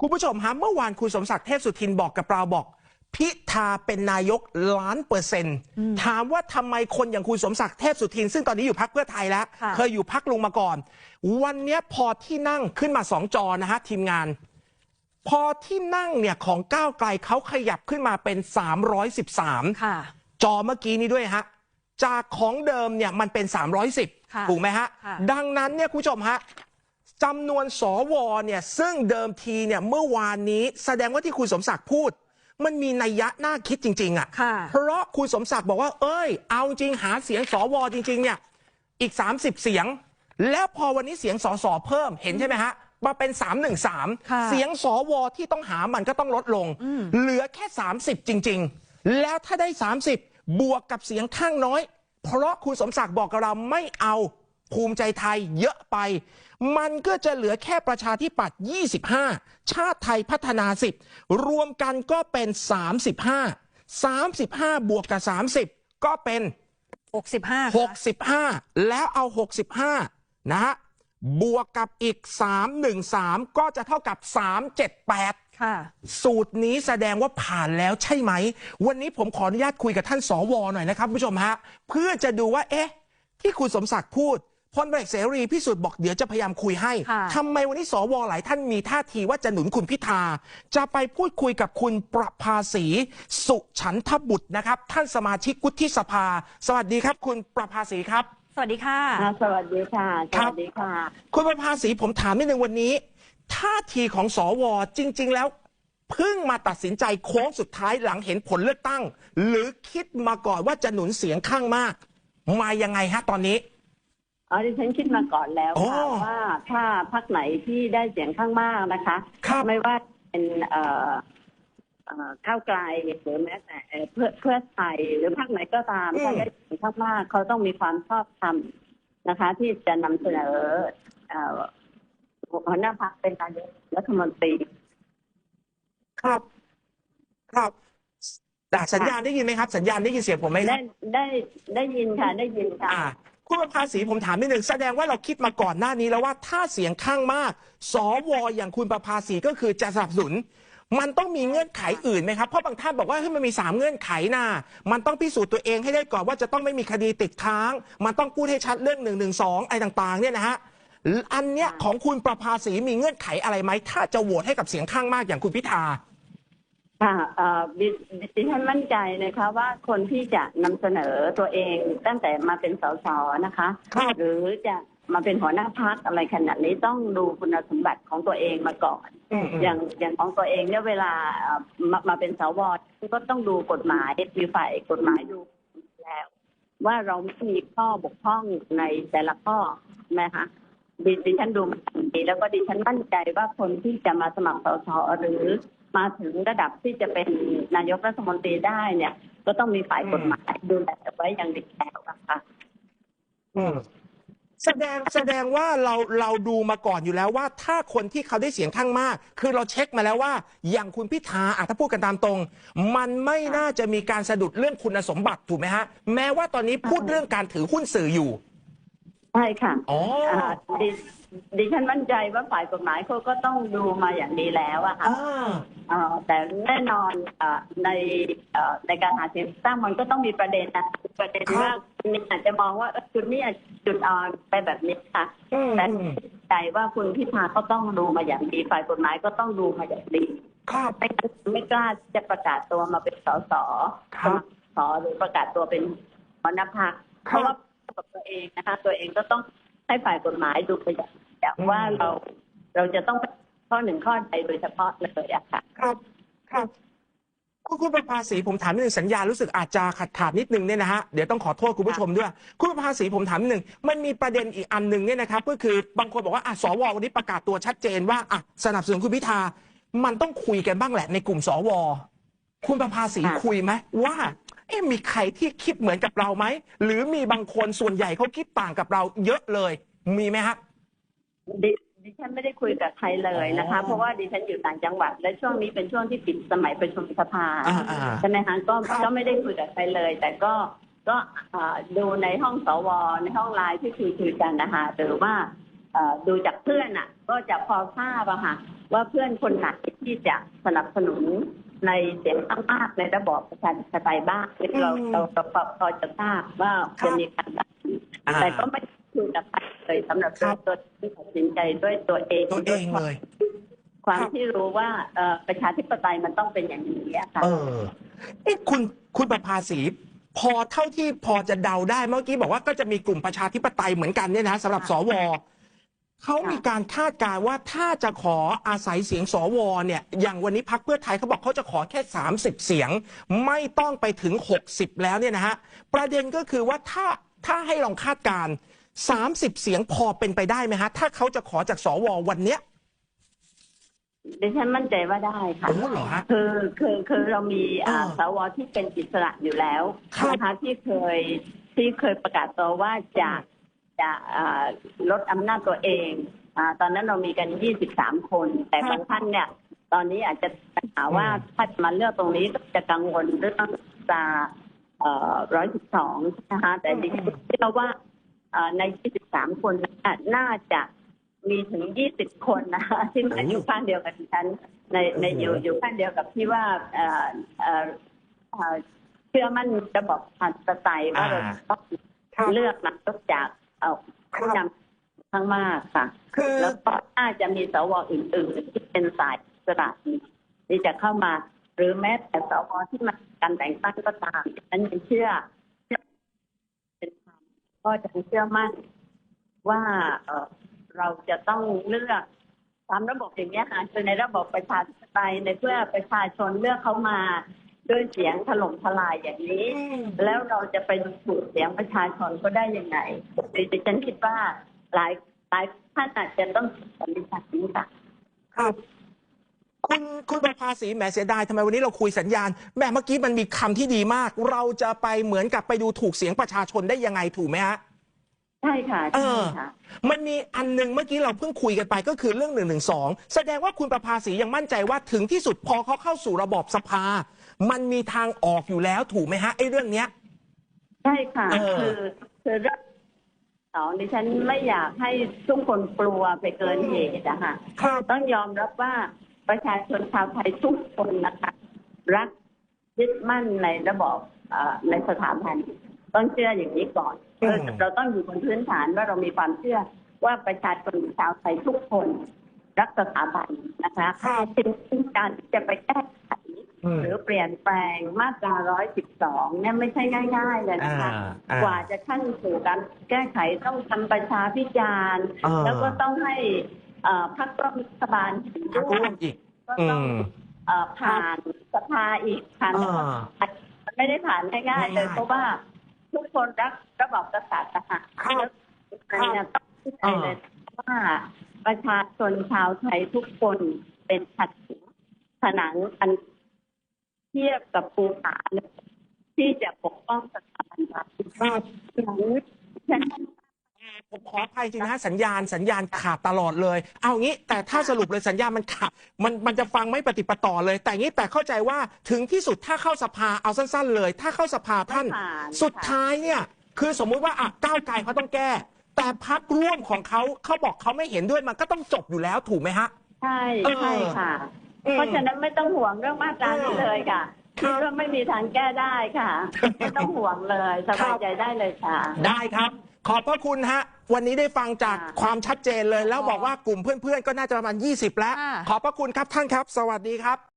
คุณผู้ชมฮะเมื่อวานคุณสมศักดิ์เทพสุทินบอกกับเราบอก พิธาเป็นนายกล้านเปอร์เซ็นต์ถามว่าทำไมคนอย่างคุณสมศักดิ์เทพสุทิน ซึ่งตอนนี้อยู่พักเพื่อไทยแล้วค่ะเคยอยู่พักลุงมาก่อน วันเนี้ยพอที่นั่งขึ้นมาสองจอนะฮะทีมงาน พอที่นั่งเนี่ยของก้าวไกลเขาขยับขึ้นมาเป็น 313ค่ะจอเมื่อกี้นี้ด้วยฮะจากของเดิมเนี่ยมันเป็นค่ะ310ถูกไหมฮะค่ะดังนั้นเนี่ยคุณผู้ชมฮะ จำนวนสวเนี่ยซึ่งเดิมทีเนี่ยเมื่อวานนี้แสดงว่าที่คุณสมศักดิ์พูด มันมีนัยยะน่าคิดจริง ๆอะ่ะค่ะเพราะคุณสมศักดิ์บอกว่า เอ้ย เอาจริงหาเสียงสวจริง ๆ เนี่ย อีก 30 เสียง แล้วพอวันนี้เสียงสสเพิ่มเห็นใช่ไหมฮะมาเป็นค่ะ313 เสียงสวที่ต้องหามันก็ต้องลดลง เหลือแค่ 30 จริง ๆ แล้วถ้าได้ 30 บวกกับเสียงข้างน้อย เพราะคุณสมศักดิ์บอกกับเราไม่เอา ภูมิใจไทยเยอะไป มันก็จะเหลือแค่ประชาธิปัตย์25 ชาติไทยพัฒนา 10 รวมกันก็เป็น 35 35 บวกกับ 30 ก็เป็น 65ค่ะ65 แล้วเอา 65 นะฮะ บวกกับอีก 313 ก็จะเท่ากับ 378ค่ะสูตรนี้แสดงว่าผ่านแล้วใช่ไหม วันนี้ผมขออนุญาตคุยกับท่านสวหน่อยนะครับคุณผู้ชมฮะ เพื่อจะดูว่า เอ๊ะ ที่คุณสมศักดิ์พูด พลเอกเสรีพิสุทธิ์บอกเดี๋ยวจะพยายามคุยให้ค่ะทำไมวันนี้สวหลายท่านมีท่าทีว่าจะหนุนคุณพิธา จะไปพูดคุยกับคุณประภาสีสุฉันทบุตรนะครับ ท่านสมาชิกวุฒิสภา สวัสดีครับ คุณประภาสีครับ สวัสดีค่ะอ่าสวัสดีค่ะสครับวัสดีค่ะ คุณประภาสีผมถามนิดนึงวันนี้ ท่าทีของสวจริง ๆ แล้วเพิ่งมาตัดสินใจโค้งสุดท้ายหลังเห็นผลเลือกตั้ง หรือคิดมาก่อนว่าจะหนุนเสียงข้างมาก มายังไงฮะตอนนี้ อ๋อดิฉันคิดมาก่อนแล้วโอ้ค่ะว่าถ้าพักไหนที่ได้เสียงข้างมากนะคะ ครับ ไม่ว่าเป็นเอ่อเอ่อก้าวไกลหรือแม้แต่เพื่อเพื่อไทยหรือพักไหนก็ตามถ้าได้เสียงข้างมากเขาต้องมีความชอบธรรมนะคะ ที่จะนำเสนอเอ่อหัวหน้าพักเป็นนายกรัฐมนตรีครับครับแต่สัญญาณได้ยินไหมครับ สัญญาณได้ยินเสียงผมไหมคได้รับ ได้ได้ยินค่ะได้ยินค่ะ อ่า คุณประภาสีผมถามนิดหนึ่งแสดงว่าเราคิดมาก่อนหน้านี้แล้วว่าถ้าเสียงข้างมาก สวอย่างคุณประภาสีก็คือจะสนับสนุน มันต้องมีเงื่อนไขอื่นไหมครับ เพราะบางท่านบอกว่าเฮ้ยมันมีสามเงื่อนไขนะมันต้องพิสูจน์ตัวเองให้ได้ก่อนว่าจะต้องไม่มีคดีติดค้าง มันต้องพูดให้ชัดเรื่องหนึ่งหนึ่งสองอะไรต่างๆเนี่ยนะฮะอันเนี้ยของคุณประภาสีมีเงื่อนไขอะไรไหมถ้าจะโหวตให้กับเสียงข้างมากอย่างคุณพิธา ค่ะเอ่อดิดิฉันมั่นใจนะคะว่าคนที่จะนำเสนอตัวเองตั้งแต่มาเป็นสสนะคะ ครับ หรือจะมาเป็นหัวหน้าพักอะไรขนาดนี้ต้องดูคุณสมบัติของตัวเองมาก่อน อืมๆอย่างอย่างของตัวเองเนี่ยเวลาเอ่อมามาเป็นสวก็ต้องดูกฎหมายมีฝ่ายกฎหมายดูแล้ว ว่าเราไม่มีข้อบกพร่องในแต่ละข้อนะคะดิดิฉันดูมันดีแล้วก็ดิฉันมั่นใจว่าคนที่จะมาสมัครสสหรือ มาถึงระดับที่จะเป็นนายกรัฐมนตรีได้เนี่ย ก็ต้องมีฝ่ายกฎหมายดูแลไว้อย่างดีแล้วนะคะอืมแสดงแสดงว่าเราเราดูมาก่อนอยู่แล้วว่า ถ้าคนที่เขาได้เสียงข้างมาก คือเราเช็คมาแล้วว่า อย่างคุณพิธาอะถ้าพูดกันตามตรง มันไม่น่าจะมีการสะดุดเรื่องคุณสมบัติถูกไหมฮะ แม้ว่าตอนนี้พูดเรื่องการถือหุ้นสื่ออยู่ใช่ค่ะอ๋ออ่าดิดิฉันมั่นใจว่าฝ่ายกฎหมายเขาก็ต้องดูมาอย่างดีแล้วอะค่ะอ่าเอ่อ แต่แน่นอนเออในเอ่อในการหาเสียงตั้งมันก็ต้องมีประเด็นนะประเด็นครับว่าคุณอาจจะมองว่าเอ้ยจุดนี้อาจจุดอ่อนไปแบบนี้ค่ะอืมแต่อืมใจว่าคุณพิธาก็ต้องดูมาอย่างดีฝ่ายกฎหมายก็ต้องดูมาอย่างดีครับไม่งั้นไม่กล้าจะประกาศตัวมาเป็นสสครับสอหรือประกาศตัวเป็นหัวหน้าพรรคครับเพราะว่ากับตัวเองนะคะ ตัวเองก็ต้องให้ฝ่ายกฎหมายดูไปอย่างอย่างอืมว่าเราเราจะต้องเป็น ข้อหนึ่งข้อใดโดยเฉพาะเลยอะค่ะ ครับครับคุณคุณประภาสีผมถามนิดนึงสัญญารู้สึกอาจจะขาดขาดนิดนึงเนี่ยนะฮะเดี๋ยวต้องขอโทษคุณผู้ชมด้วย คุณประภาสีผมถามนิดนึงมันมีประเด็นอีกอันหนึ่งเนี่ยนะครับก็คือบางคนบอกว่าอะสววันนี้ประกาศตัวชัดเจนว่าอะสนับสนุนคุณพิธา มันต้องคุยกันบ้างแหละในกลุ่มสวคุณประภาสีคุยไหมว่าเอ๊ะมีใครที่คิดเหมือนกับเราไหมหรือมีบางคนส่วนใหญ่เขาคิดต่างกับเราเยอะเลย มีไหมฮะ ดิดิฉันไม่ได้คุยกับใครเลยนะคะอ๋อเพราะว่าดิฉันอยู่ต่างจังหวัด และช่วงนี้เป็นช่วงที่ปิดสมัยประชุมสภาอ่าอ่า ใช่ไหมคะก็ครับ ก็ไม่ได้คุยกับใครเลย แต่ก็ก็เอ่อดูในห้องสวในห้องไลน์ที่คุยคุยกันนะคะหรือว่าเอ่อดูจากเพื่อนอะคก็จะพอทราบอะค่ะว่าเพื่อนคนไหนที่จะสนับสนุนในเสียงข้างมากในระบอบประชาธิปไตยบ้างเราอืมเราเราพอพอจะทราบว่าครับจะมีการบ้างอ่า แต่ก็ไม่คุยกับใคร เลยสำหรับครับ ตัวที่ตัดสินใจด้วยตัวเองตัวเองเลย ความครับที่รู้ว่าเอ่อประชาธิปไตยมันต้องเป็นอย่างนี้อะค่ะ เออเอ๊ะคุณคุณประภาสีพอเท่าที่พอจะเดาได้เมื่อกี้บอกว่าก็จะมีกลุ่มประชาธิปไตยเหมือนกันเนี่ยนะสำหรับสวเขามีการคาดการณ์ว่าถ้าจะขออาศัยเสียงสวเนี่ย อย่างวันนี้พักเพื่อไทยเขาบอกเขาจะขอแค่ 30 เสียง ไม่ต้องไปถึง 60 แล้วเนี่ยนะฮะประเด็นก็คือว่าถ้าถ้าให้ลองคาดการณ์ 30 เสียงพอเป็นไปได้ไหมฮะ ถ้าเขาจะขอจากสววันเนี้ย ดิฉันมั่นใจว่าได้ค่ะ โอ้เหรอฮะ คือคือคือเรามีอ่าอ่าสวที่เป็นอิสระอยู่แล้วครับ นะคะที่เคยที่เคยประกาศตัวว่าจะจะอ่าลดอำนาจตัวเองอาตอนนั้นเรามีกัน 23 คน แต่ครับบางท่านเนี่ย ตอนนี้อาจจะปัญหาว่าอืมถ้าจะมาเลือกตรงนี้ก็จะกังวลเรื่องจะร้อยสิบสองนะคะแต่ดิฉันเชื่อว่าเอ่อ ใน 23 คนน่ะน่าจะมีถึง 20 คนนะคะที่มาอยู่ข้างเดียวกับดิฉันในในอยู่อยู่ข้างเดียวกับที่ว่าเอ่อเอ่อเอ่อเชื่อมั่นระบบประชาธิปไตยว่าเราอ่าต้องครับเลือกนายกจากเอ่อผู้นำข้างมากค่ะคือแล้วก็น่าจะมีสวอื่นๆที่เป็นสายอิสระที่จะเข้ามา หรือแม้แต่สวที่มาการแต่งตั้งก็ตามฉันยังเชื่อเป็นธรรม ก็จะเชื่อมั่นว่าเอ่อเราจะต้องเลือกตามระบบอย่างนี้ยค่ะคือในระบบประชาธิปไตยในเพื่อประชาชนเลือกเขามาด้วยเสียงถล่มทลายอย่างนี้ แล้วเราจะไปดูถูกเสียงประชาชนก็ได้ยังไงดิฉันคิดว่าหลายหลายท่านอาจจะต้องสันนิษฐานนี้ค่ะ ครับคุณคุณประภาสีแหมเสียดายทำไมวันนี้เราคุยสัญญาณแหมเมื่อกี้มันมีคำที่ดีมาก เราจะไปเหมือนกับไปดูถูกเสียงประชาชนได้ยังไงถูกไหมฮะ ใช่ค่ะเอใช่อ ค่ะ มันมีอันหนึงเมื่อกี้เราเพิ่งคุยกันไปก็คือเรื่องหนึ่งหนึ่งสองแสดงว่าคุณประภาสียังมั่นใจว่าถึงที่สุดพอเขาเข้าสู่ระบอบสภา มันมีทางออกอยู่แล้วถูกไหมฮะไอ้เรื่องเนี้ย ใช่ค่ะ เออ คือคือเรื่องสองดิฉันไม่อยากให้ทุกคนกลัวไปเกินเหตุอะค่ะครับ ต้องยอมรับว่า ประชาชนชาวไทยทุกคนนะคะ รักยึดมั่นในระบอบเอ่อในสถาบันต้องเชื่ออย่างนี้ก่อนอืมเราต้องอยู่บนพื้นฐานว่าเรามีความเชื่อว่าประชาชนชาวไทยทุกคน รักสถาบันนะคะจึงการที่จะไปแก้ไขอืมหรือเปลี่ยนแปลงมาตรา 112 เนี่ยไม่ใช่ง่าย ๆ เลยนะคะอ่าอ่ากว่าจะขั้นสู่การแก้ไขต้องทำประชาพิจารณ์อ่าแล้วก็ต้องให้เอ่อ พรรคร่วมรัฐบาลเห็นพักด้วร่ยวมอีก ก็อืต้องม เอ่อผ่านสภาอีกผ่านอ่า มันไม่ได้ผ่านง่ายๆเลย ง่ายๆเพราะว่าทุกคนรักระบอบกษัตริย์นะคะครับแล้วเนี่ยต้องเข้าใจเลยว่าประชาชนชาวไทยทุกคนเป็นผนังผนังอันเทียบกับภูผาเลยที่จะปกป้องสถาบันรัฐครับหลังฉัน ผมขออภัยจริงนะฮะสัญญาณสัญญาณขาดตลอดเลย เอางี้แต่ถ้าสรุปเลยสัญญาณมันขาดมันมันจะฟังไม่ปฏิปต่อเลย แต่งี้แต่เข้าใจว่าถึงที่สุดถ้าเข้าสภาเอาสั้น ๆ เลย ถ้าเข้าสภาท่าน ไม่ผ่าน สุดท้ายเนี่ย คือสมมุติว่าอะก้าวไกลเขาต้องแก้ แต่พักร่วมของเขาเขาบอกเขาไม่เห็นด้วยมันก็ต้องจบอยู่แล้วถูกไหมฮะ ใช่เออใช่ค่ะ อืม เพราะฉะนั้นไม่ต้องห่วงเรื่องมาตรานี้เลยค่ะ ครัคิบดว่าไม่มีทางแก้ได้ค่ะไม่ต้องห่วงเลยสบายใจได้เลยค่ะ ได้ครับ ขอบพระคุณฮะ วันนี้ได้ฟังจากค่ะ ความชัดเจนเลย แล้วบอกว่ากลุ่มเพื่อนๆ ก็น่าจะประมาณ 20 แล้ว ค่ะ ขอบพระคุณครับท่านครับ สวัสดีครับ